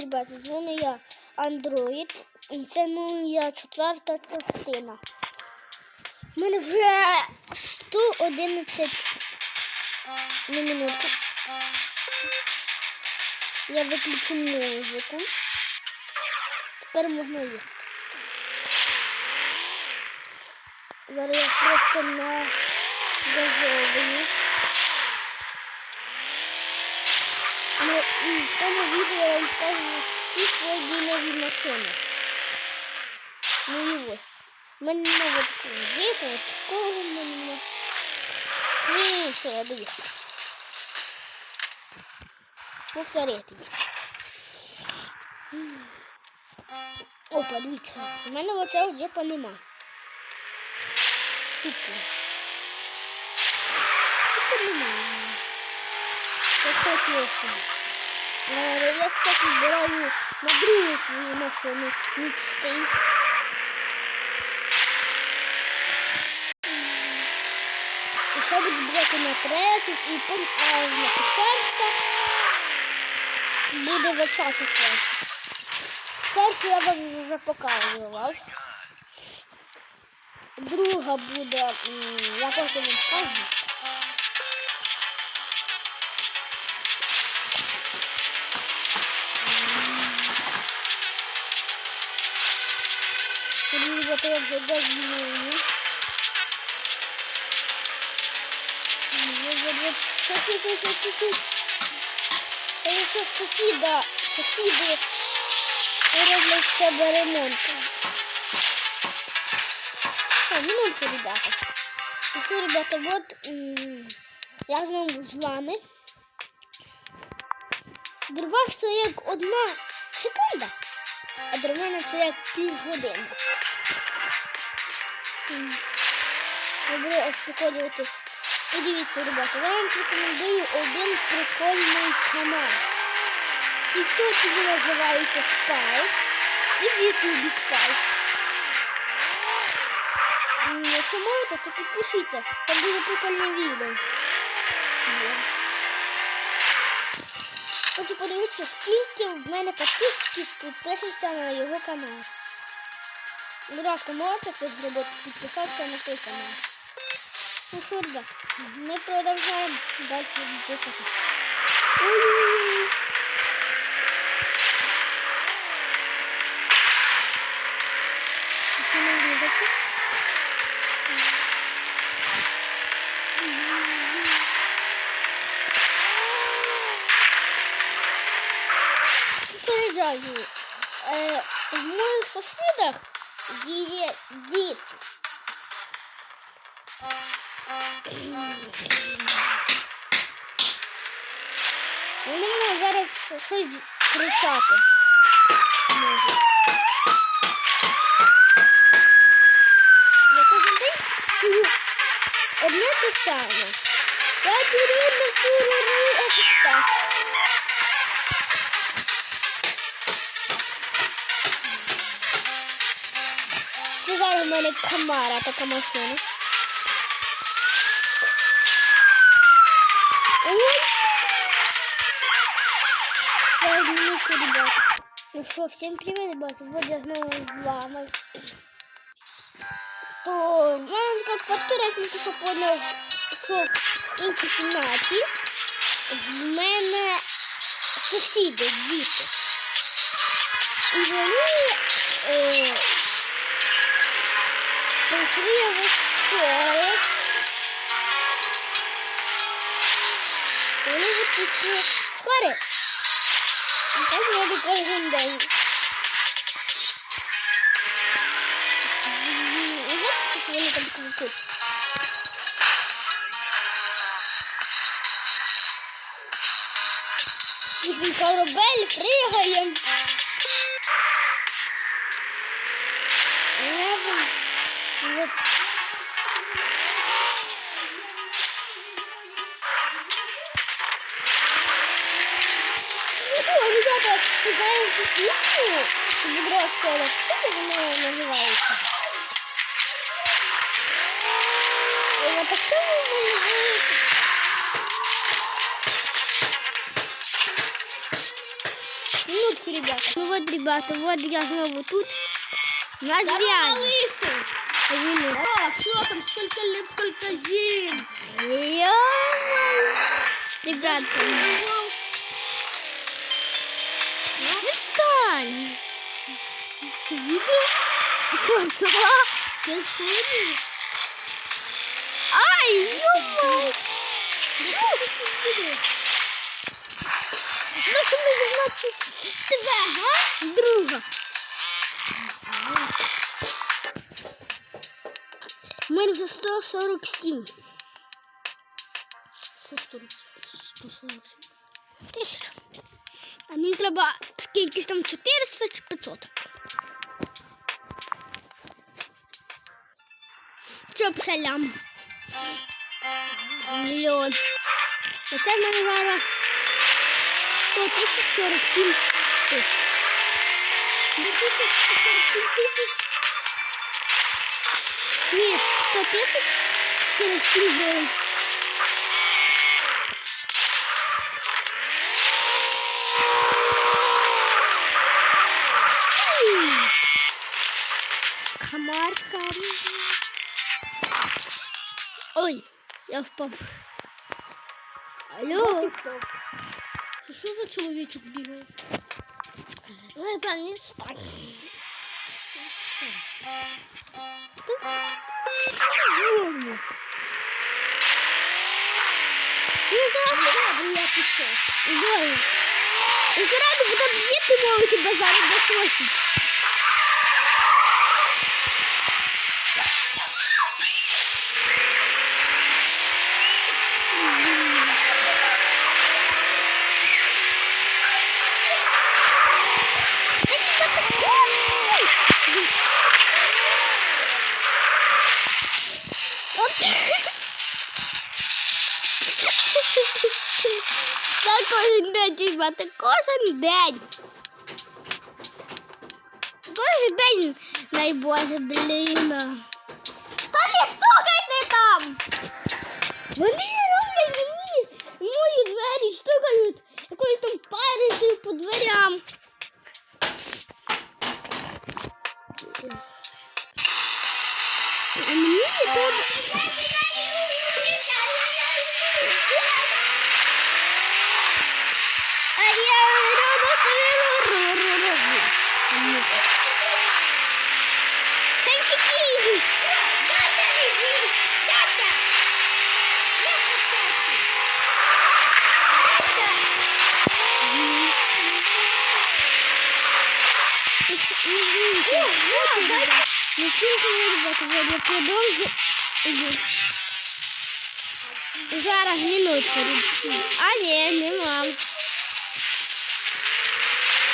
ребята, з вами я Андроїд. І Це моя четверта частина. У мене вже 111 на минутку. Я виключу музику. Тепер можна їхати. Зараз я просто на газовую. Ну і в цьому відео я покажу всі свої нові машини. Ну і ось. У мене такого діта, от такого мене. Ну, все, я доїхав. Повторяю тобі. Опа, дивіться. У мене оцього джепа нема. Тупо. Тупо немає. Хочу я собі. Я так збираю на другу свою машину мічти. І ще буду на третю, і потім а на четверта буде в часу просто. Першу я вам вже показував. Друга буде, я просто не скажу. Ребята, я вже дозвоню. Та якщо сусіда, сусіди роблять в себе ремонт. А, минутку, ребята. Ну ребята, вот я знову з вами. Дрова це як одна секунда, а деревина це як півгодини. М. Добре успокоювати. І дивіться, ребята, я вам рекомендую один прикольний канал. В Тіктоці він називається Spy і в Ютубі. М, Якщо можете, то підпишіться, там дуже прикольне відео. Хочу подивитися, скільки в мене підписчиків підпишеться на його канал. Будь ласка, можете це зробити, підписатися на цей канал. Ну що, ребят, ми продовжуємо далі дихати. Вони мене зараз щось кричати. Я кожен день чую одне те саме. Я так. Це зараз у мене камара така машина. Я минутку, ребята. Ну что, всем привет, ребята. Вот я снова с вами. То, ну, как повторяю, тільки що поняв, що в іншій кімнаті в мене сусіди, діти. І вони е, прийшли в школу. Вони вже пішли в школі. І так роблю кожен день. І бачите, що вони там кричуть. Минутку, ребята. Ну вот, ребята, вот я снова тут. На. Він- О, что там, сколько лет, сколько зим. Ребята, відстань. Це відео? Коца. Ты ходишь? Ай, ё-моё. Ну, що ми значить тебе, га? Друга. У мене вже 147. 147. Тисяч. А мені треба скільки там 400 чи 500. Щоб шалям. Мільйон. Оце в мене зараз 100 тисяч 47 тисяч. 100 тисяч 47 тисяч. Ні, 100 тисяч 47 гривень. Я впав. Алло. Це що за чоловічок бігає? Ну, это не так. Ну, зараз я пішов. Ой. Аккуратно, потом діти можуть тебе зараз досвосить. Так чіпати, кожен день. Кожен день, найбоже, блін. Та не стукайте там! Вони я продовжу. Зараз минутку. А нема.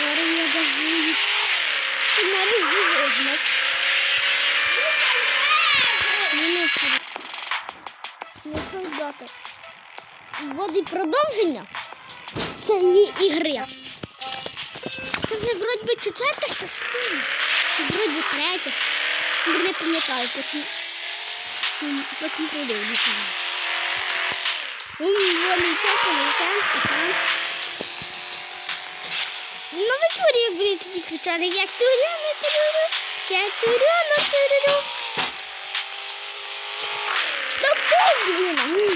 Зараз я газую. Мережі видно. Минутку. Ну, солдати. Вводить продовження цієї ігри. Це вже вроді би четверта частина. Вроді третя. Не пам'ятаю, потім, м, потім подивлюся. Вони Ну ви чули, як ви тоді кричали, як туряна турю, як туряна турю. Да поздно!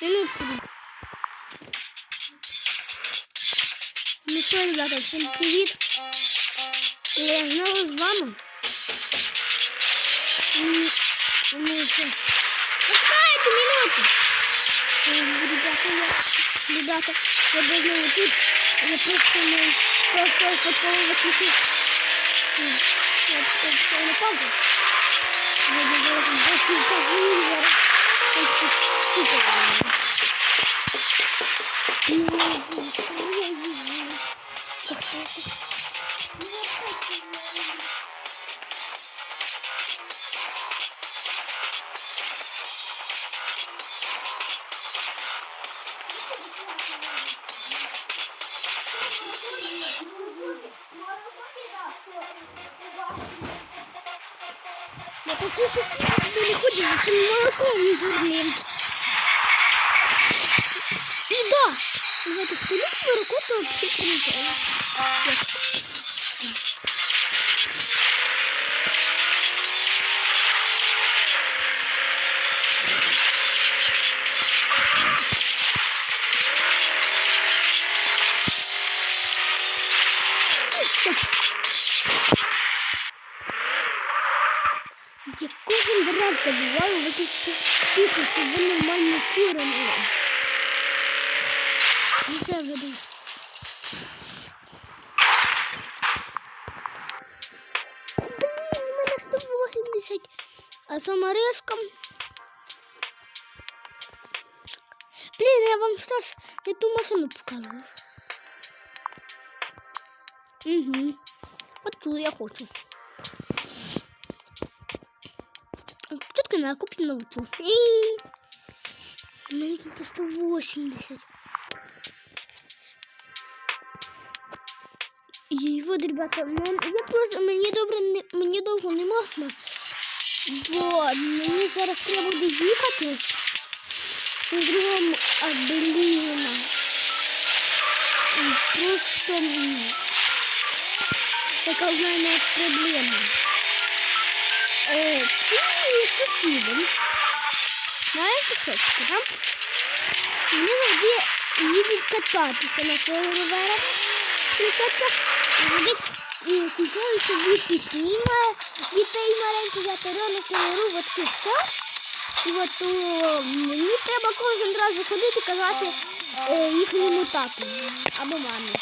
Минутку. Ну що, ребята, всім привіт. Я знову з вами. М, Ну що? Почекайте минуту. М, Ребята, я, ребята, я знову тут. Я просто не просто готова заключити. М, Я просто не пам'ятаю. Я не знаю, як це зараз. Ось тут супер. Я такі, що не ходять за цим молоком не дурним. І да, Давайте століть ракету всі прилетіли. Якого виключити пісню, щоб нормально курили? Ну це веду. Блін, у мене 180. А саморезком. Блін, я вам що ж не ту машину показував. Угу. От тут я хочу. Спочатку надо купить нову цю. І... Мені тут по 180. І от, ребята, мен- я просто мені добре не мені довго не можна. Бо мені зараз треба буде їхати. На другому а, блін. Просто м, така в мене проблема. Е, Знаєте, що це, там? Вони завжди їдуть кататися на своїх роверах. Катка, вони купують собі пісні дітей маленьких, я терону кольору, от все. І от о, мені треба кожен раз виходити і казати е, їхньому тату або мамі.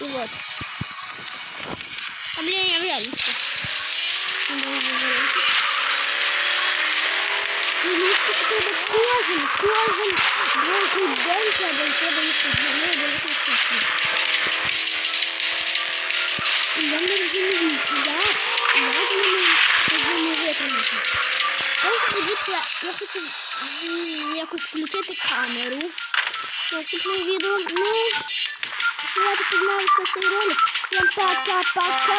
І от. А блін, я в кожен, кожен другий день треба йти до їх подзвонити, до їх розповісти. І я не розумію, як, як вони повинні витримати. Ось дивіться, я хочу якось включити камеру. Наступне відео. Ну, давайте піднімемося цей ролик. Всім пока-пока.